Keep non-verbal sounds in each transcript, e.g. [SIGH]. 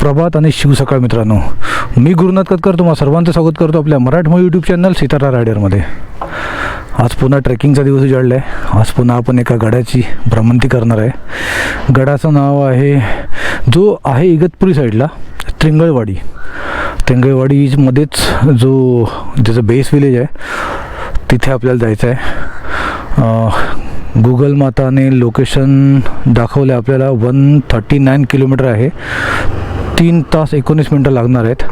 प्रभात आणि शिवसकाळ मित्रांनो मी गुरुनाथ कतकर तुम्हा सर्वांचं स्वागत करतो आपल्या मराठमोळी यूट्यूब चॅनल सितारा रायडरमध्ये. आज पुन्हा ट्रेकिंगचा दिवस उजाडला आहे आज पुन्हा आपण एका गडाची भ्रमंती करणार आहे. गडाचं नाव आहे जो आहे इगतपुरी साईडला त्रिंगळवाडी. त्रिंगळवाडीमध्येच जो ज्याचं बेस विलेज आहे तिथे आपल्याला जायचं आहे. गुगल माताने लोकेशन दाखवलं आपल्याला वन थर्टी नाईन किलोमीटर आहे. तीन तास एकोणीस मिनटं लागणार आहेत.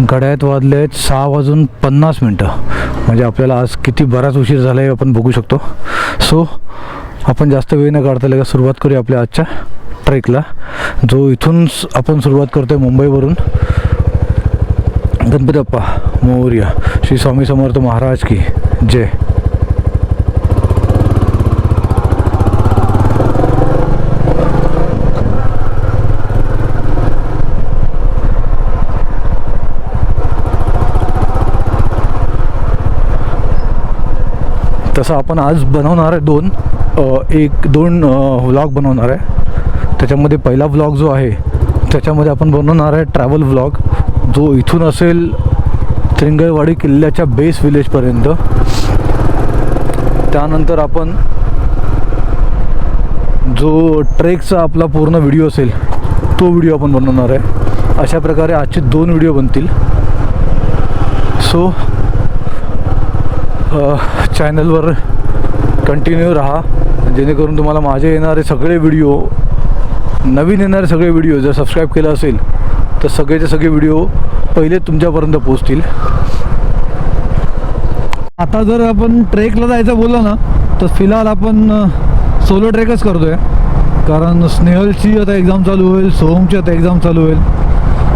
घड्याळ्यात वाजले आहेत सहा वाजून पन्नास मिनटं. म्हणजे आपल्याला आज किती बराच उशीर झाला आहे आपण बघू शकतो. सो आपण जास्त वेळ न काढता लगेच सुरुवात करूया आपल्या आजच्या ट्रेकला. जो इथून आपण सुरुवात करतो आहे मुंबईवरून. गणपती बाप्पा मोर्या श्री स्वामी समर्थ महाराज की जय. तसं आपण आज बनवणार आहे दोन एक दोन व्लॉग बनवणार आहे. त्याच्यामध्ये पहिला व्लॉग जो आहे त्याच्यामध्ये आपण बनवणार आहे ट्रॅव्हल व्लॉग. जो इथून असेल त्रिंगळवाडी किल्ल्याच्या बेस विलेजपर्यंत त्यानंतर आपण जो ट्रेकचा आपला पूर्ण व्हिडिओ असेल तो व्हिडिओ आपण बनवणार आहे. अशा प्रकारे आजचे दोन व्हिडिओ बनतील. सो चॅनलवर कंटिन्यू राहा. जेणेकरून तुम्हाला माझे येणारे सगळे व्हिडिओ नवीन येणारे सगळे व्हिडिओ जर सबस्क्राईब केलं असेल तर सगळेचे सगळे व्हिडिओ पहिले तुमच्यापर्यंत पोहोचतील. आता जर आपण ट्रेकला जायचं बोललं ना तर फिलहाल आपण सोलो ट्रेकच करतोय. कारण स्नेहलची आता एक्झाम चालू होईल सोहमची आता एक्झाम चालू होईल.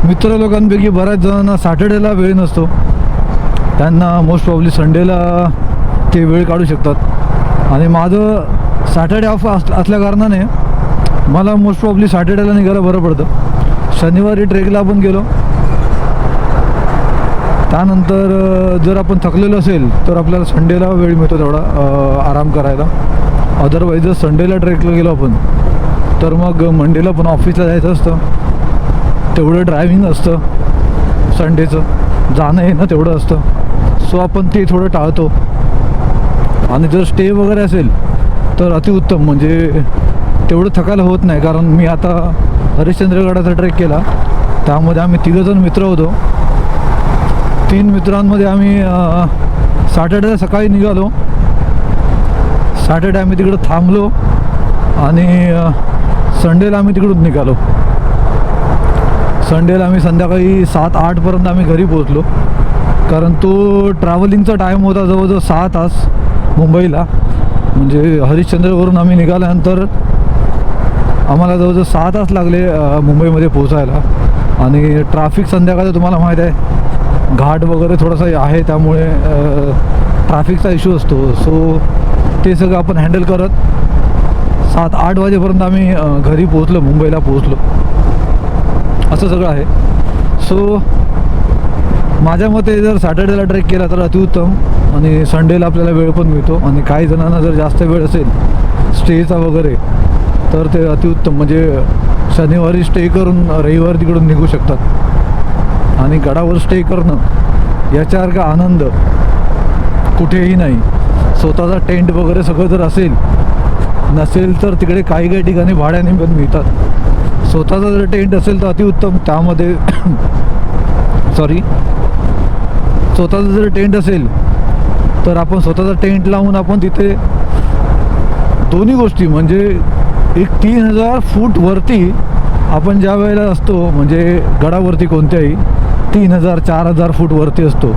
मित्र लोकांपैकी बऱ्याच जणांना सॅटर्डेला वेळ नसतो. त्यांना मोस्ट प्रॉब्ली संडेला ते वेळ काढू शकतात. आणि माझं सॅटर्डे ऑफ अस असल्या कारणाने मला मोस्ट प्रॉब्ली सॅटर्डेला निघायला बरं पडतं. शनिवारी ट्रेकला आपण गेलो. त्यानंतर जर आपण थकलेलो असेल तर आपल्याला संडेला वेळ मिळतो तेवढा आराम करायला. अदरवाईज जर संडेला ट्रेकला गेलो आपण तर मग मंडेला पण ऑफिसला जायचं असतं. तेवढं ड्रायव्हिंग असतं. संडेचं जाणं येणं तेवढं असतं. सो आपण ते थोडं टाळतो. आणि जर स्टे वगैरे असेल तर अतिउत्तम म्हणजे तेवढं थकायला होत नाही कारण मी आता हरिश्चंद्रगडाचा ट्रेक केला. त्यामध्ये आम्ही तिघंजण मित्र होतो. तीन मित्रांमध्ये आम्ही सॅटर्डेला सकाळी निघालो. सॅटर्डे आम्ही तिकडं थांबलो. आणि संडेला आम्ही तिकडून निघालो. संडेला आम्ही संध्याकाळी सात आठपर्यंत आम्ही घरी पोहोचलो. कारण तो ट्रॅव्हलिंगचा टाईम होता जवळजवळ सहा तास मुंबईला. म्हणजे हरिश्चंद्रवरून आम्ही निघाल्यानंतर आम्हाला जवळजवळ सहा तास लागले मुंबईमध्ये पोहोचायला. आणि ट्रॅफिक संध्याकाळचं तुम्हाला माहीत आहे घाट वगैरे थोडासा आहे त्यामुळे ट्रॅफिकचा इश्यू असतो. सो ते सगळं आपण हँडल करत सात आठ वाजेपर्यंत आम्ही घरी पोहोचलो मुंबईला पोहोचलो. असं सगळं आहे. सो माझ्या मते जर सॅटर्डेला ट्रेक केला तर अतिउत्तम आणि संडेला आपल्याला वेळ पण मिळतो आणि काही जणांना जर जास्त वेळ असेल स्टेचा वगैरे तर ते अतिउत्तम. म्हणजे शनिवारी स्टे करून रविवारी तिकडून निघू शकतात. आणि गडावर स्टे करणं याच्यासारखा आनंद कुठेही नाही. स्वतःचा टेंट वगैरे सगळं जर असेल नसेल तर तिकडे काही काही ठिकाणी भाड्याने पण मिळतात. स्वतःचा जर टेंट असेल तर अतिउत्तम. त्यामध्ये [COUGHS] सॉरी स्वतःचं जर टेंट असेल तर आपण स्वतःचा टेंट लावून आपण तिथे दोन्ही गोष्टी म्हणजे एक तीन हजार फूट वरती आपण ज्या वेळेला असतो म्हणजे गडावरती कोणत्याही तीन हजार चार हजार फूट वरती असतो.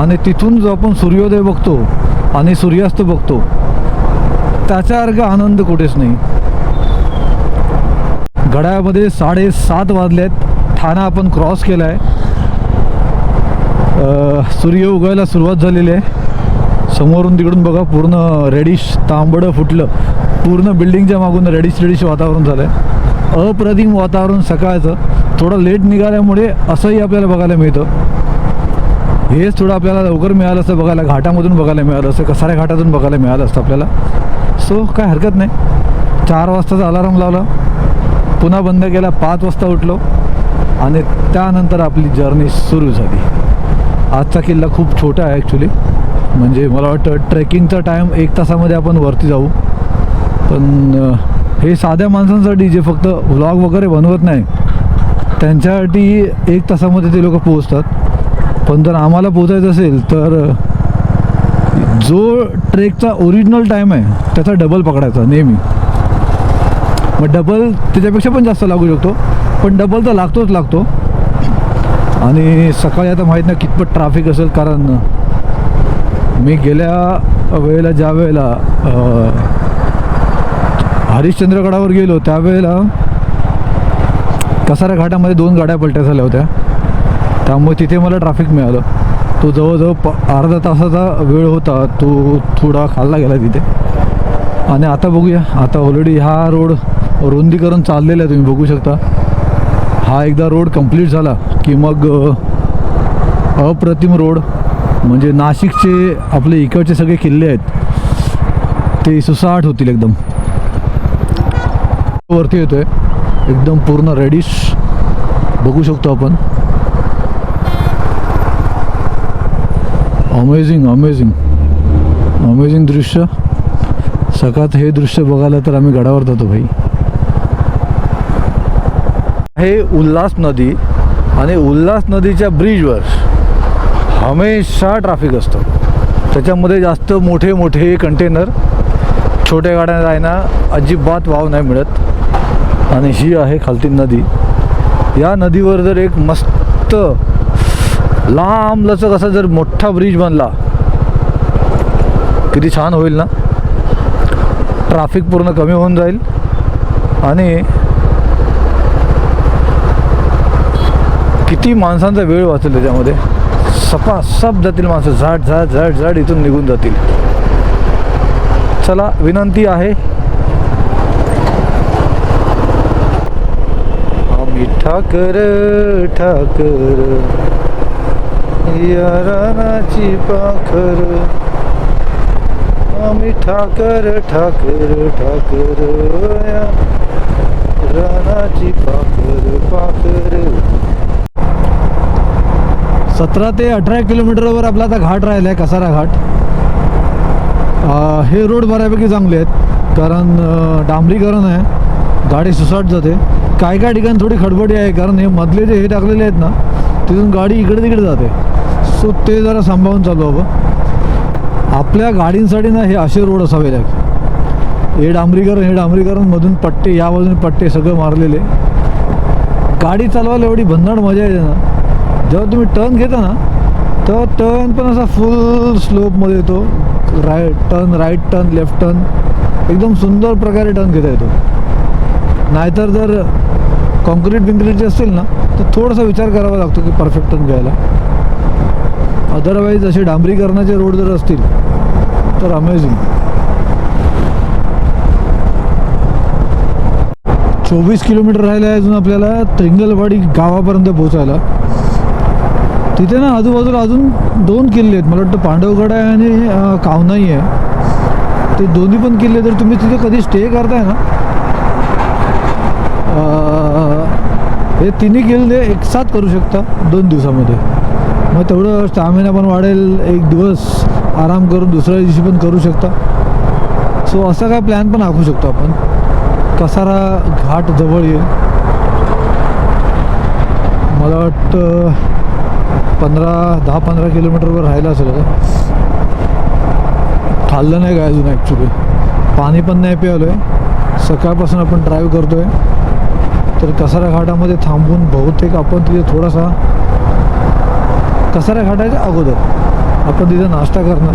आणि तिथून जो आपण सूर्योदय बघतो आणि सूर्यास्त बघतो त्याच्यासारखा आनंद कुठेच नाही. गडामध्ये साडेसात वाजलेत ठाणा आपण क्रॉस केला आहे सूर्य उगायला सुरुवात झालेली आहे. समोरून तिकडून बघा पूर्ण रेडिश तांबडं फुटलं. पूर्ण बिल्डिंगच्या मागून रेडिश रेडिश वातावरण झालं आहे अप्रतिम वातावरण सकाळचं. थोडं लेट निघाल्यामुळे असंही आपल्याला बघायला मिळतं. हेच थोडं आपल्याला लवकर मिळालं असतं बघायला घाटामधून बघायला मिळालं असतं कसाऱ्या घाटातून बघायला मिळालं असतं आपल्याला. सो काय हरकत नाही. चार वाजताचा अलाराम लावला. पुन्हा बंद केला. पाच वाजता उठलो. आणि त्यानंतर आपली जर्नी सुरू झाली. आजचा किल्ला खूप छोटा आहे ॲक्च्युली म्हणजे मला वाटतं ट्रेकिंगचा टाईम एक तासामध्ये आपण वरती जाऊ. पण हे साध्या माणसांसाठी जे फक्त व्लॉग वगैरे बनवत नाही त्यांच्यासाठी एक तासामध्ये ते लोक पोहोचतात. पण जर आम्हाला पोचायचं असेल तर जो ट्रेकचा ओरिजिनल टाईम आहे त्याचा डबल पकडायचा नेहमी. मग डबल त्याच्यापेक्षा पण जास्त लागू शकतो. पण डबल तर लागतोच लागतो. आणि सकाळी आता माहीत नाही कितपत ट्रॅफिक असेल कारण मी गेल्या वेळेला ज्या वेळेला हरिश्चंद्रगडावर गेलो त्यावेळेला कसारा घाटामध्ये दोन गाड्या पलट्या झाल्या होत्या. त्यामुळे तिथे मला ट्रॅफिक मिळालं. तो जवळजवळ प अर्धा तासाचा वेळ होता तो थोडा खाल्ला गेला तिथे. आणि आता बघूया आता ऑलरेडी हा रोड रुंदीकरण चाललेला आहे तुम्ही बघू शकता. हा एकदा रोड कंप्लीट झाला. की मग अप्रतिम रोड म्हणजे नाशिकचे आपले इकडचे सगळे किल्ले आहेत ते सुसाट होतील एकदम. वरती येतोय एकदम पूर्ण रेडिश बघू शकतो आपण. अमेझिंग अमेझिंग अमेझिंग दृश्य. सकाळत हे दृश्य बघायला तर आम्ही गडावर जातो भाई. हे उल्हास नदी आणि उल्हास नदीच्या ब्रिजवर हमेशा ट्रॅफिक असतं. त्याच्यामध्ये जास्त मोठे मोठे कंटेनर छोट्या गाड्या जायना अजिबात वाव नाही मिळत. आणि ही आहे खालती नदी. या नदीवर जर एक मस्त लांब लचक असा जर मोठा ब्रिज बनला किती छान होईल ना? ट्रॅफिक पूर्ण कमी होऊन जाईल. आणि किती माणसांचा वेळ वाचेल त्याच्यामध्ये? सपा सप जातील माणसं. झाड झाड झाड झाड इथून निघून जातील. चला विनंती आहे. आम्ही ठाकर ठाकर. या रानाची पाखर. आम्ही ठाकर ठाकर ठाकर. या रानाची पाखर पाखर. सतरा ते अठरा किलोमीटरवर आपला आता घाट राहिला आहे कसारा घाट. हे रोड बऱ्यापैकी चांगले आहेत कारण डांबरीकरण आहे गाडी सुसाट जाते. काय काय ठिकाणी थोडी खडबडी आहे कारण हे मधले जे हे टाकलेले आहेत ना तिथून गाडी इकडे तिकडे जाते. सो ते जरा सांभाळून चालू हवं. आपल्या गाडींसाठी ना हे असे रोड असावे लागेल हे डांबरीकरण हे डांबरीकरण मधून पट्टे या बाजूने पट्टे सगळं मारलेले. गाडी चालवायला एवढी भन्नाट मजा येते ना. जेव्हा तुम्ही टर्न घेता ना तेव्हा टर्न पण असा फुल स्लोपमध्ये येतो. Right turn right turn left turn एकदम सुंदर प्रकारे टर्न घेता येतो. नाहीतर जर कॉन्क्रीट बिंक्रीटचे असतील ना तर थोडासा विचार करावा लागतो की परफेक्ट टर्न घ्यायला. अदरवाईज असे डांबरीकरणाचे रोड जर असतील तर अमेझिंग चोवीस किलोमीटर राहिलं आहे अजून आपल्याला त्रिंगलवाडी गावापर्यंत पोहोचायला. तिथे ना आजूबाजूला अजून दोन किल्ले आहेत. मला वाटतं पांडवगड आहे आणि कावनाई आहे. ते दोन्ही पण किल्ले जर तुम्ही तिथे कधी स्टे करताय ना? हे तिन्ही किल्ले एकसाथ करू शकता दोन दिवसामध्ये. मग तेवढं स्टॅमिना पण वाढेल एक दिवस आराम करून दुसऱ्या दिवशी पण करू शकता. सो असा काय प्लॅन पण आखू शकतो आपण. कसारा घाट जवळ येईल. मला वाटतं पंधरा दहा पंधरा किलोमीटरवर राहिलं असेल का खाल्लं नाही काय अजून ॲक्च्युली पाणी पण नाही प्यालो आहे सकाळपासून आपण ड्राईव्ह करतो आहे तर कसारा घाटामध्ये थांबून बहुतेक आपण तिथे थोडासा कसारा घाटाच्या अगोदर आपण तिथे नाश्ता करणार.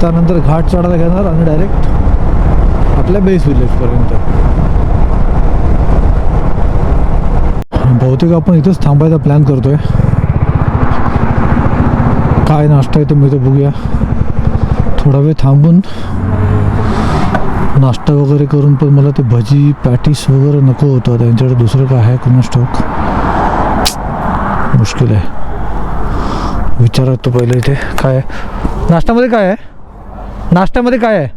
त्यानंतर घाट चढायला घेणार आणि डायरेक्ट आपल्या बेस विलेजपर्यंत बहुतेक आपण इथंच थांबायचा प्लॅन करतो आहे काय नाश्ता आहे तर मी तर बघूया. थोडा वेळ थांबून नाश्ता वगैरे करून पण मला ते भजी पॅटीस वगैरे नको होतं. त्यांच्याकडे दुसरं काय आहे? कोण स्टॉक मुश्किल आहे. विचारत तो पहिले इथे. काय आहे? नाश्त्यामध्ये काय आहे? नाश्त्यामध्ये काय आहे?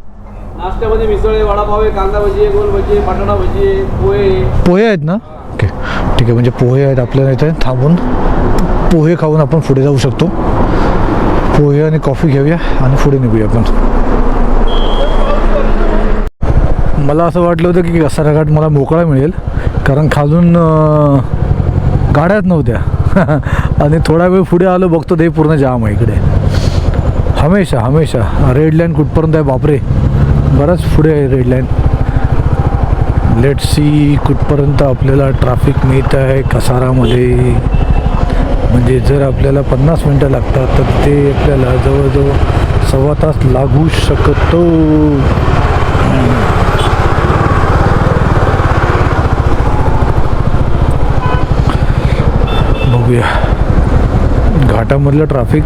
नाश्त्यामध्ये मिसळ आहे वडापाव आहे कांदा भजी आहे गोल भजी आहे बटाटा भजी आहे पोहे. पोहे आहेत ना? ओके. ठीक आहे म्हणजे पोहे आहेत आपल्याला इथे. थांबून पोहे खाऊन आपण पुढे जाऊ शकतो. पोहे आणि कॉफी घेऊया आणि पुढे निघूया आपण. मला असं वाटलं होतं की कसारा घाट मला मोकळा मिळेल कारण खालून गाड्यात गाड्याच नव्हत्या. [LAUGHS] आणि थोडा वेळ पुढे आलो बघतो ते पूर्ण जाम आहे इकडे. हमेशा हमेशा. रेड लाईन कुठपर्यंत आहे? बापरे. बराच पुढे आहे रेड लाईन लेट सी कुठपर्यंत आपल्याला ट्रॅफिक मिळत आहे कसारामध्ये म्हणजे जर आपल्याला पन्नास मिनटं लागतात तर ते आपल्याला जवळजवळ सव्वा तास लागू शकतो. बघूया. घाटामधलं ट्रॅफिक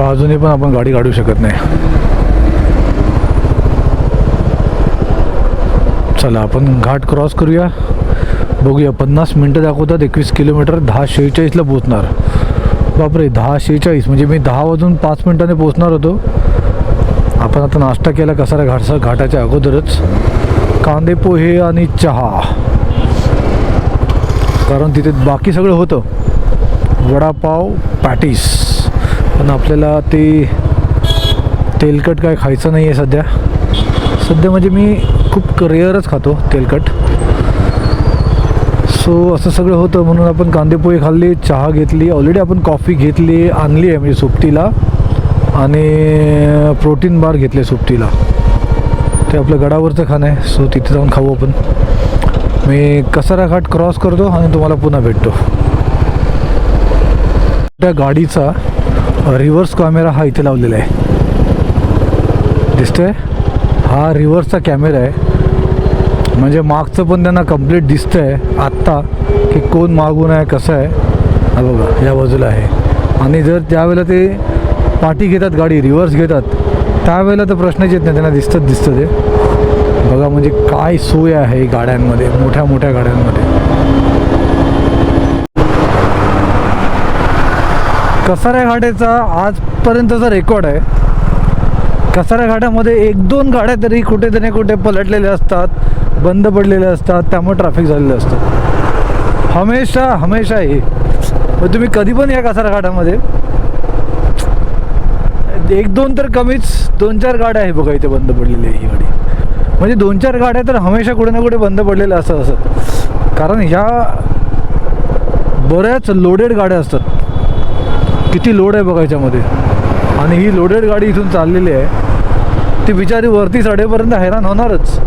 बाजूने पण आपण गाडी काढू शकत नाही. चला आपण घाट क्रॉस करूया. बघूया पन्नास मिनटं दाखवतात एकवीस किलोमीटर दहा शेहेचाळीसला पोचणार बापरे दहा शेहेचाळीस म्हणजे मी दहा वाजून पाच मिनटाने पोचणार होतो. आपण आता नाश्ता केला कसारा घाटसा घाटाच्या अगोदरच. कांदे पोहे आणि चहा. कारण तिथे बाकी सगळं होतं. वडापाव पॅटीस. पण आपल्याला ते तेलकट काय खायचं नाही आहे सध्या. सध्या म्हणजे मी खूप करिअरच खातो तेलकट. सो असं सगळं होतं म्हणून आपण कांदेपोहे खाल्ली चहा घेतली ऑलरेडी आपण कॉफी घेतली आणली आहे म्हणजे सोबतीला आणि प्रोटीन बार घेतले सोबतीला ते आपलं गडावरचं खाणं आहे सो तिथे जाऊन खाऊ आपण. मी कसारा घाट क्रॉस करतो आणि तुम्हाला पुन्हा भेटतो. त्या गाडीचा रिव्हर्स कॅमेरा हा इथे लावलेला आहे. दिसतोय? हा रिव्हर्सचा कॅमेरा आहे. म्हणजे मागचं पण त्यांना कंप्लीट दिसतंय आत्ता की कोण मागून आहे कसं आहे. हा बघा या बाजूला आहे. आणि जर त्यावेळेला ते पाठी घेतात गाडी रिव्हर्स घेतात त्यावेळेला तर प्रश्नच येत नाही त्यांना दिसतंच दिसतं ते. बघा म्हणजे काय सोय आहे गाड्यांमध्ये मोठ्या मोठ्या गाड्यांमध्ये. कसाऱ्या घाटाचा आजपर्यंतचा रेकॉर्ड आहे. कसाऱ्या घाटामध्ये एक दोन गाड्या तरी कुठे तरी कुठे पलटलेल्या असतात बंद पडलेल्या असतात त्यामुळे ट्रॅफिक झालेलं असतं. हमेशा हमेशा हे. मग तुम्ही कधी पण या कसारा घाटामध्ये. एक दोन तर कमीच दोन चार गाड्या आहे बघा इथे बंद पडलेली आहे ही गाडी. म्हणजे दोन चार गाड्या तर हमेशा कुठे ना कुठे बंद पडलेल्या असतात असं. कारण ह्या बऱ्याच लोडेड गाड्या असतात. किती लोड आहे बघा याच्यामध्ये. आणि ही लोडेड गाडी इथून चाललेली आहे. ती बिचारी वरती साडेपर्यंत हैराण होणारच.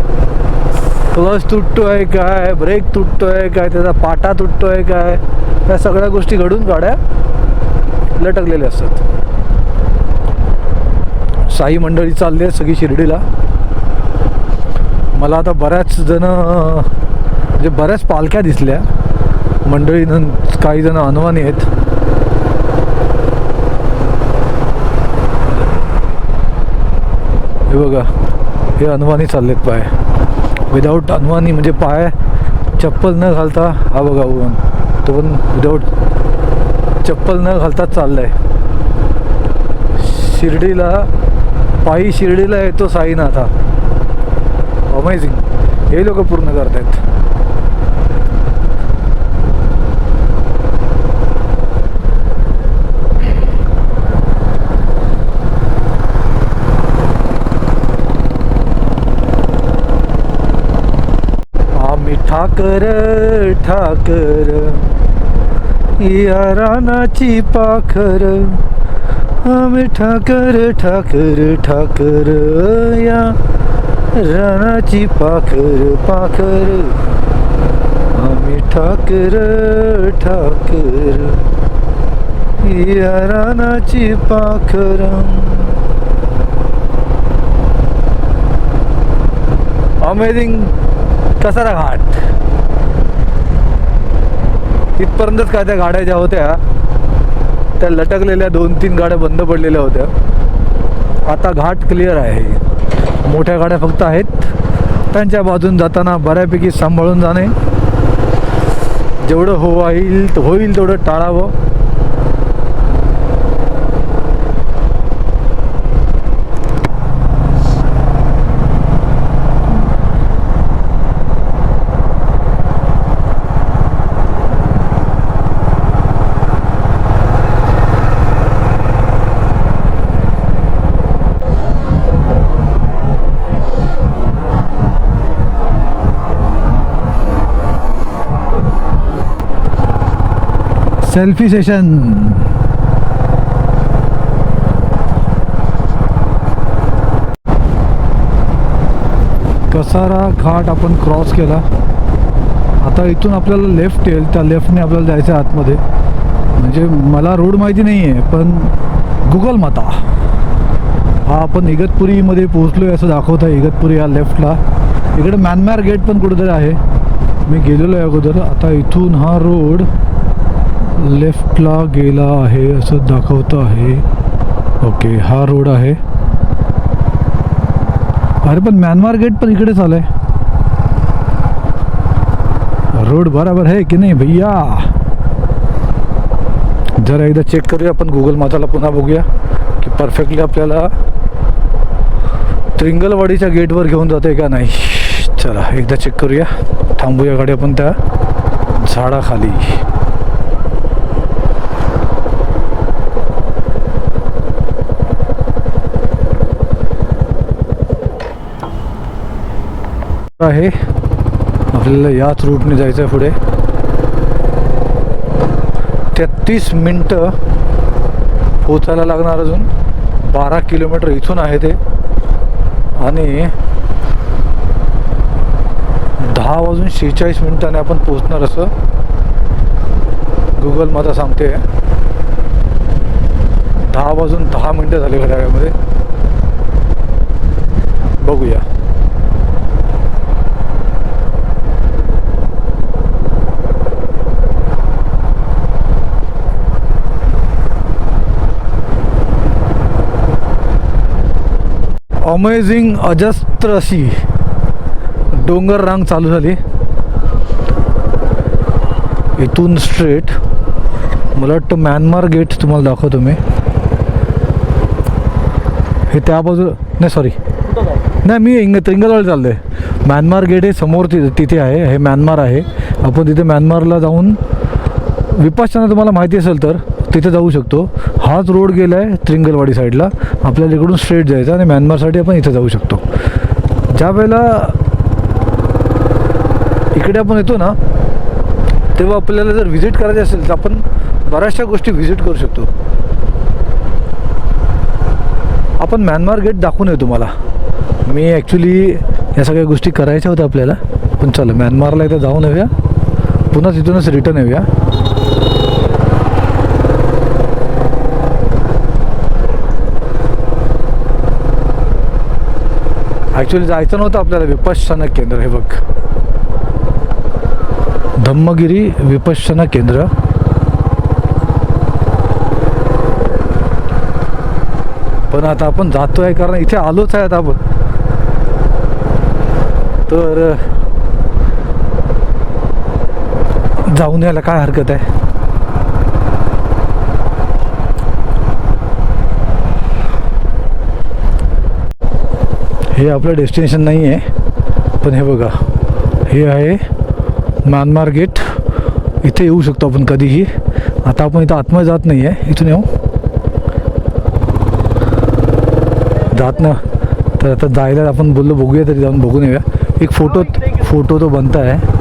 क्लच तुटतो आहे काय ब्रेक तुटतो आहे काय त्याचा पाटा तुटतो आहे काय या सगळ्या गोष्टी घडून गाड्या लटकलेल्या असतात. साई मंडळी चालली आहे सगळी शिर्डीला. मला आता बऱ्याच जण म्हणजे बऱ्याच पालख्या दिसल्या. मंडळी काही जण अनवानी आहेत. हे बघा हे अनवानी चाललेत पाय. विदाऊट अनवानी म्हणजे पाय चप्पल न घालता हा बघा उगन तो पण विदाऊट चप्पल न घालताच चाललाय. शिर्डीला पायी शिर्डीला येतो साईनाथा अमेझिंग हे लोक पूर्ण करतायत आम्ही ठाकर ठाकर या रानाची पाखर. आम्ही ठाकर ठाकर ठाकर या रानाची पाखर पाखर. आम्ही ठाकर ठाकर या रानाची पाखर. अमेझिंग कसारा घाट. तिथपर्यंतच काय त्या गाड्या ज्या होत्या त्या लटकलेल्या दोन तीन गाड्या बंद पडलेल्या होत्या. आता घाट क्लिअर आहे. मोठ्या गाड्या फक्त आहेत. त्यांच्या बाजून जाताना बऱ्यापैकी सांभाळून जाणे. जेवढं हो होईल होईल तेवढं टाळावं. Selfie session. कसारा घाट आपण क्रॉस केला. आता इथून आपल्याला लेफ्ट येईल त्या लेफ्टने आपल्याला जायचं आहे आतमध्ये. म्हणजे मला रोड माहिती नाही आहे पण गुगल माता. हा आपण इगतपुरीमध्ये पोहोचलो आहे असं दाखवत आहे इगतपुरी या लेफ्टला. इकडे म्यानमार गेट पण कुठेतरी आहे. मी गेलेलो आहे अगोदर. आता इथून हा रोड लेफ्टला गेला आहे असं दाखवतं आहे. ओके हा रोड आहे. अरे पण म्यानमार गेट पण इकडेच आलंय. रोड बराबर आहे की नाही भैया? जरा एकदा चेक करूया आपण गुगल माताला पुन्हा बघूया की परफेक्टली आपल्याला त्रिंगलवाडीच्या गेटवर घेऊन जाते का नाही. चला एकदा चेक करूया. थांबूया गाडी आपण त्या झाडाखाली. आहे. आपल्याला याच रूटने जायचं आहे पुढे. तेहतीस मिनटं पोचायला लागणार अजून. बारा किलोमीटर इथून आहे ते. आणि दहा वाजून शेहेचाळीस मिनिटाने आपण पोचणार असं गुगल माझा सांगते. दहा वाजून दहा मिनटं झाले घड्याळामध्ये. बघूया. अमेझिंग अजस्त्र अशी डोंगर रांग चालू झाली. इथून स्ट्रेट मला वाटतं म्यानमार गेट तुम्हाला दाखवतो मी. हे त्या बाजू नाही सॉरी नाही मी इंग त्रिंगलवाडी चाललो आहे म्यानमार गेट हे समोर ति तिथे आहे हे म्यानमार आहे. आपण तिथे म्यानमारला जाऊन विपासना तुम्हाला माहिती असेल तर तिथे जाऊ शकतो. हाच रोड गेला आहे त्रिंगलवाडी साईडला. आपल्याला इकडून स्ट्रेट जायचं आणि म्यानमारसाठी आपण इथे जाऊ शकतो. ज्या वेळेला इकडे आपण येतो ना तेव्हा आपल्याला जर व्हिजिट करायची असेल तर आपण बऱ्याचशा गोष्टी व्हिजिट करू शकतो. आपण म्यानमार गेट दाखवून येऊ तुम्हाला. मी ॲक्च्युली या सगळ्या गोष्टी करायच्या होत्या आपल्याला. पण चला म्यानमारला एकदा जाऊन येऊया. पुन्हा तिथूनच रिटर्न येऊया. ॲक्च्युली जायचं नव्हतं आपल्याला विपश्यना केंद्र हे बघ. धम्मगिरी विपश्यना केंद्र. पण आता आपण जातोय कारण इथे आलोच आहे आता आपण. तर जाऊन यायला काय हरकत आहे? हे आपलं डेस्टिनेशन नहीं है पण हे ये है म्यानमार गेट. इथे येऊ शकतो आपण कधीही. आता अपन इतना आत्मा जात नहीं है इथून येऊ. जात ना. आता जायला आपण बघूया तरी जाऊन एक फ़ोटो फ़ोटो तो बनता आहे.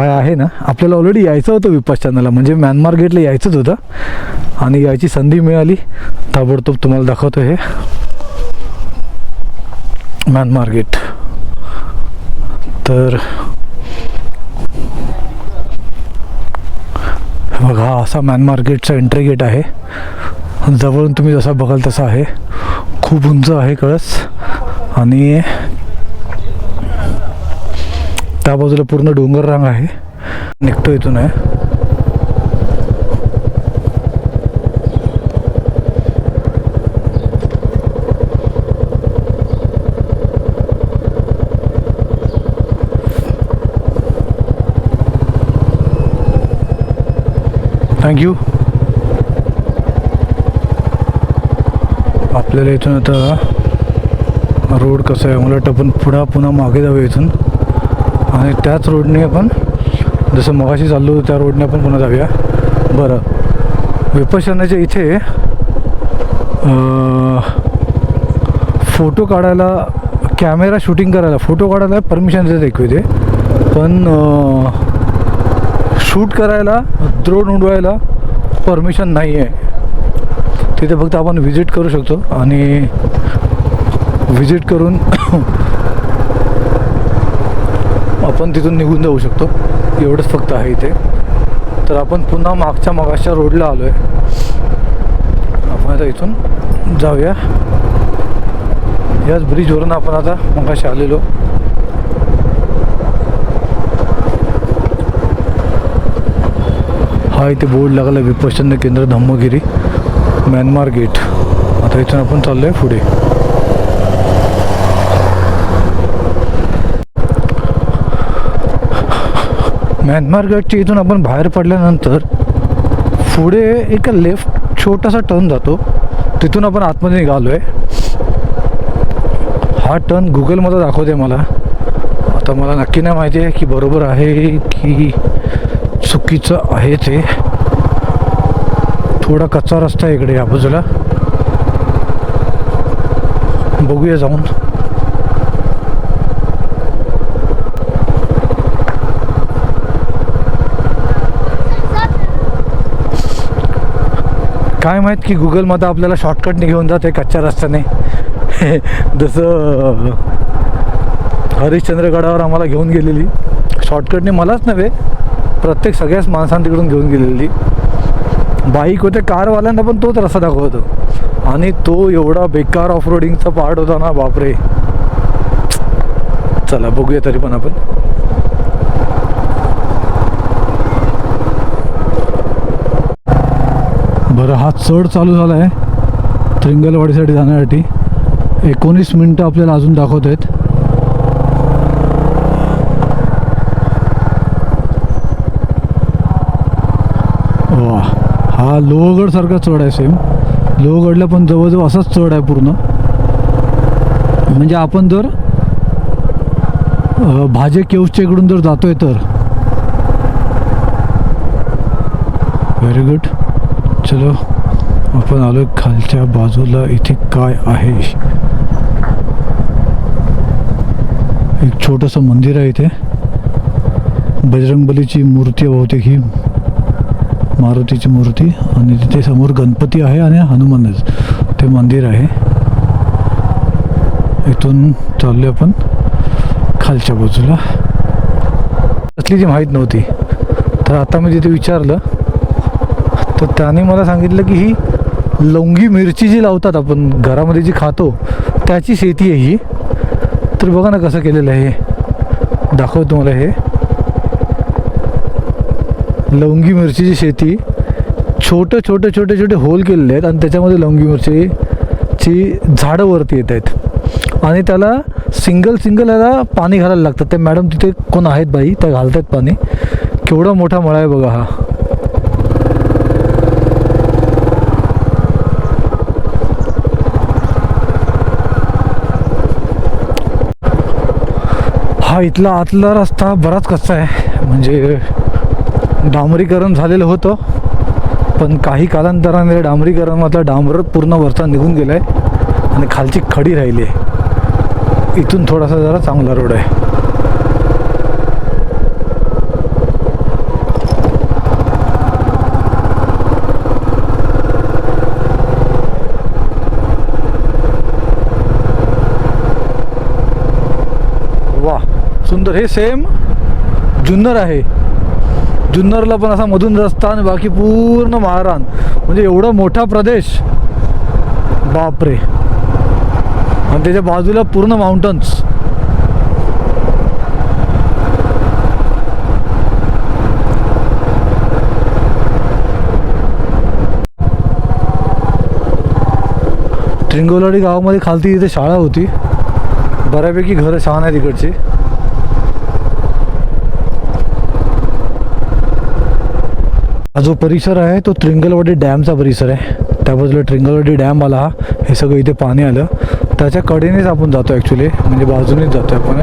काय आहे ना आपल्याला ऑलरेडी यायचं होतं विपश्यनाला म्हणजे म्यानमार गेटला यायचंच होतं. आणि यायची संधी मिळाली. ताबडतोब तुम्हाला दाखवतो हे. Myanmar gate. तर बघा हा असा म्यानमार गेटचा एंट्री गेट आहे. जवळून तुम्ही जसा बघाल तसा आहे. खूप उंच आहे कळस. आणि त्या बाजूला पूर्ण डोंगर रांग आहे. निघतो इथून आहे. थँक्यू आपल्याला इथून आता रोड कसं आहे मला वाटतं आपण पुन्हा मागे जाऊया इथून. आणि त्याच रोडने आपण जसं मगाशी चाललो होतो त्या रोडने आपण पुन्हा जाऊया. बरं. विपशनाच्या इथे फोटो काढायला कॅमेरा शूटिंग करायला फोटो काढायला परमिशन देतात ऐकू इथे पण शूट करायला द्रोण उडवायला परमिशन नाही आहे तिथे फक्त आपण व्हिजिट करू शकतो आणि व्हिजिट करून आपण तिथून निघून जाऊ शकतो. एवढंच फक्त आहे इथे. तर आपण पुन्हा मागच्या मागाच्या रोडला आलो आहे आपण आता इथून जाऊया. याच ब्रिजवरून आपण आता मगाशी आलेलो. हा इथे बोर्ड लागला विपश्यन केंद्र धम्मगिरी म्यानमार गेट. आता इथून आपण चाललो आहे पुढे. म्यानमार गेटच्या इथून आपण बाहेर पडल्यानंतर पुढे एक लेफ्ट छोटासा टर्न जातो. तिथून आपण आतमध्ये निघालो आहे हा टर्न गुगलमध्ये दाखवते मला. आता मला नक्की नाही माहिती आहे की बरोबर आहे की चुकीचं आहे ते. थोडा कच्चा रस्ता आहे इकडे या बाजूला बघूया जाऊन. काय माहीत की गुगलमध्ये आपल्याला शॉर्टकटने घेऊन जाते कच्च्या रस्त्याने. [LAUGHS] जसं हरिश्चंद्रगडावर आम्हाला घेऊन गेलेली. शॉर्टकटने मलाच नव्हे प्रत्येक सगळ्याच माणसां तिकडून घेऊन गेलेली. बाईक होते कारवाल्यांना पण तोच रस्ता दाखवतो. आणि तो एवढा बेकार ऑफ रोडिंगचा पार्ट होता ना बापरे. चला बघूया तरी पण आपण. बरं हा चढ चालू झाला आहे त्रिंगलवाडीसाठी जाण्यासाठी. एकोणीस मिनटं आपल्याला अजून दाखवत आहेत. वा हा लोहगडसारखा चढ आहे सेम लोहगडला पण जवळजवळ असाच चढ आहे पूर्ण. म्हणजे आपण जर भाजे केवच्या इकडून जर जातोय तर. व्हेरी गुड चलो आपण आलो खालच्या बाजूला. इथे काय आहे? एक छोटंसं मंदिर आहे इथे. बजरंगबलीची मूर्ती बहुतेक ही. मारुतीची मूर्ती. आणि तिथे समोर गणपती आहे आणि हनुमानच. ते मंदिर आहे. इथून चाललो आपण खालच्या बाजूला. असली जी माहीत नव्हती. तर आता मी तिथे विचारलं तर त्याने मला सांगितलं की ही लवंगी मिरची जी लावतात आपण घरामध्ये जी खातो त्याची शेती आहे ही. तर बघा ना कसं केलेलं आहे हे. दाखव तुम्हाला हे. लवंगी मिरचीची शेती. छोटे छोटे छोटे छोटे होल केलेले आहेत आणि त्याच्यामध्ये लवंगी मिरचीची झाडं वरती येत आहेत. आणि त्याला सिंगल सिंगल याला पाणी घालायला लागतं. ते मॅडम तिथे कोण आहेत बाई? त्या घालत आहेत पाणी. केवढा मोठा मळा आहे बघा हा. हा इथला आतला रस्ता बराच कच्चा आहे. म्हणजे डांबरीकरण झालेलं होतं. पण काही कालांतराने डांबरीकरणातला डांबर पूर्ण वरचा निघून गेला आहे आणि खालची खडी राहिली आहे. इथून थोडासा जरा चांगला रोड आहे. सुंदर हे सेम जुन्नर आहे. जुन्नरला पण असा मधून रस्ता आणि बाकी पूर्ण महारान. म्हणजे एवढा मोठा प्रदेश. बापरे. आणि त्याच्या बाजूला पूर्ण माउंटन्स ट्रिंगोलाडी गावामध्ये खालती तिथे शाळा होती. बऱ्यापैकी घरं छान आहे तिकडची हा जो परिसर आहे तो त्रिंगलवाडी डॅमचा परिसर आहे. त्या बाजूला ट्रिंगलवाडी डॅम आला. हा हे सगळं इथे पाणी आलं. त्याच्या कडेनेच आपण जातो ॲक्च्युली म्हणजे बाजूनेच जातो आपण.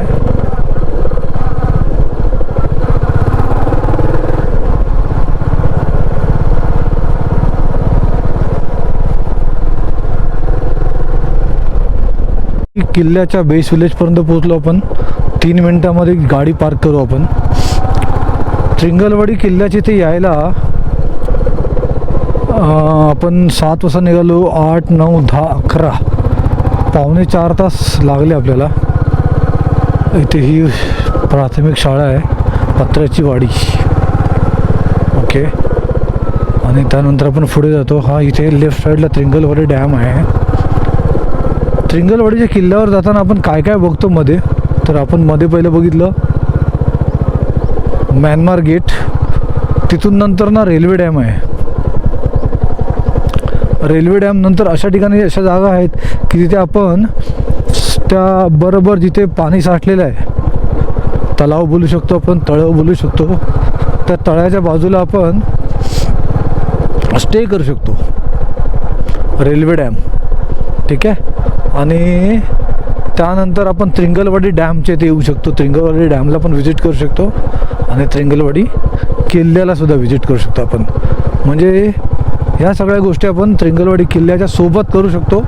किल्ल्याच्या बेस विलेजपर्यंत पोहोचलो आपण. तीन मिनटामध्ये गाडी पार्क करू आपण. त्रिंगलवाडी किल्ल्याची ते यायला आपण सात वाजता निघालो आठ नऊ दहा अकरा. पावणे चार तास लागले आपल्याला. इथे ही प्राथमिक शाळा आहे पत्र्याची वाडी. ओके आणि त्यानंतर आपण पुढे जातो. हा इथे लेफ्ट साईडला त्रिंगलवाडी डॅम आहे. त्रिंगलवाडीच्या किल्ल्यावर जाताना आपण काय काय बघतो मध्ये? तर आपण मध्ये पहिलं बघितलं म्यानमार गेट. तिथून नंतर ना रेल्वे डॅम आहे. रेल्वे डॅम नंतर अशा ठिकाणी अशा जागा आहेत की तिथे आपण त्या बरोबर जिथे पाणी साठलेलं आहे तलाव बोलू शकतो आपण तळं बोलू शकतो त्या तळ्याच्या बाजूला आपण स्टे करू शकतो. Railway dam. ठीक आहे? आणि त्यानंतर आपण त्रिंगलवाडी डॅमचे ते येऊ शकतो. त्रिंगलवाडी डॅमला पण व्हिजिट करू शकतो. आणि त्रिंगलवाडी किल्ल्याला सुद्धा व्हिजिट करू शकतो आपण. म्हणजे ह्या सगळ्या गोष्टी आपण त्रिंगलवाडी किल्ल्याच्या सोबत करू शकतो.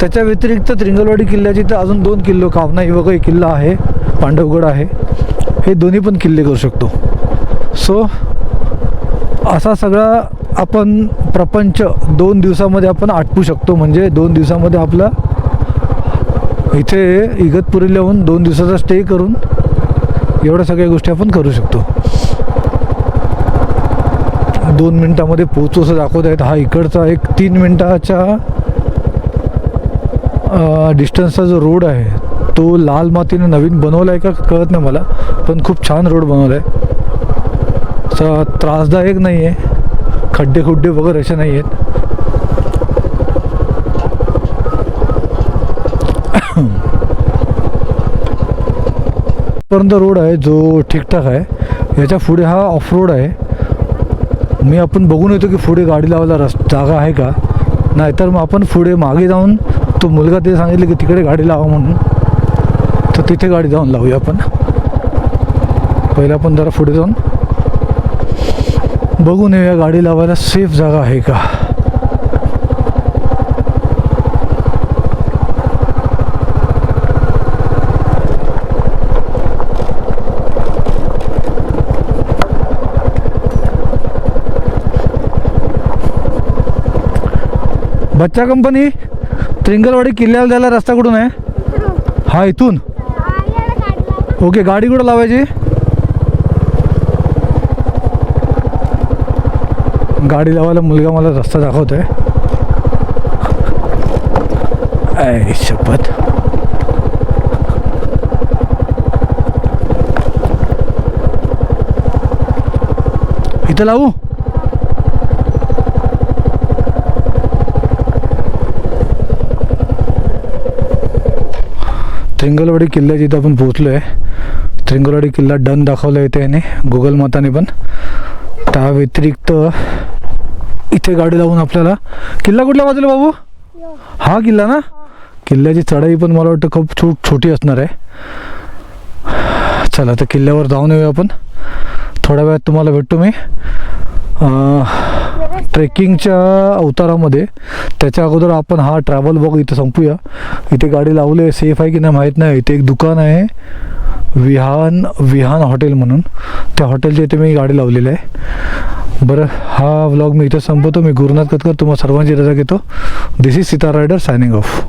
त्याच्या व्यतिरिक्त त्रिंगलवाडी किल्ल्याची तर अजून दोन किल्लो कावना युवक एक किल्ला आहे पांडवगड आहे. हे दोन्ही पण किल्ले करू शकतो. सो असा सगळा आपण प्रपंच दोन दिवसामध्ये आपण आटपू शकतो. म्हणजे दोन दिवसामध्ये आपला इथे इगतपुरीला येऊन दोन दिवसाचा स्टे करून एवढ्या सगळ्या गोष्टी आपण करू शकतो. दोन मिनटामध्ये पोचू असं दाखवत आहेत. हा इकडचा एक तीन मिनटाच्या डिस्टन्सचा जो रोड आहे तो लाल मातीने नवीन बनवला आहे का कळत नाही मला पण खूप छान रोड बनवला आहे असा त्रासदायक नाही आहे खड्डे खुड्डे वगैरे असे नाही आहेत [COUGHS] पर्यंत रोड आहे जो ठीकठाक आहे. याच्यापुढे हा ऑफ रोड आहे. मी आपण बघून येतो की पुढे गाडी लावायला रस जागा आहे का? नाहीतर मग आपण पुढे मागे जाऊन तो मुलगा ते सांगितलं की तिकडे गाडी लावा म्हणून. तर तिथे गाडी जाऊन लावूया आपण. पहिला आपण जरा पुढे जाऊन बघून येऊया गाडी लावायला सेफ जागा आहे का? बच्चा कंपनी त्रिंगलवाडी किल्ल्याला जायला रस्ता कुठून आहे? हा इथून. ओके गाडी कुठं लावायची? गाडी लावायला मुलगा मला रस्ता दाखवतोय. ऐ शपथ. इथं लावू? त्रिंगलवाडी किल्ल्याच्या इथं आपण पोहोचलो आहे त्रिंगलवाडी किल्ला डन दाखवला इथे याने गुगल मताने पण. त्या व्यतिरिक्त इथे गाडी लावून आपल्याला किल्ला कुठल्या बाजूला बाबू? हा किल्ला ना? किल्ल्याची चढाई पण मला वाटतं खूप छो छोटी असणार आहे. चला तर किल्ल्यावर जाऊन येऊया आपण. थोड्या वेळात तुम्हाला भेटतो मी. ट्रेकिंगच्या अवतारामध्ये त्याच्या अगोदर आपण हा ट्रॅव्हल बघ इथं संपूया. इथे गाडी लावली आहे सेफ आहे की नाही माहीत नाही. इथे एक दुकान आहे विहान विहान हॉटेल म्हणून. त्या हॉटेलच्या इथे मी गाडी लावलेली आहे. बरं हा व्लॉग मी इथं संपवतो. मी गुरुनाथ कतकर तुम्हाला सर्वांची रजा घेतो. This is Sita rider signing off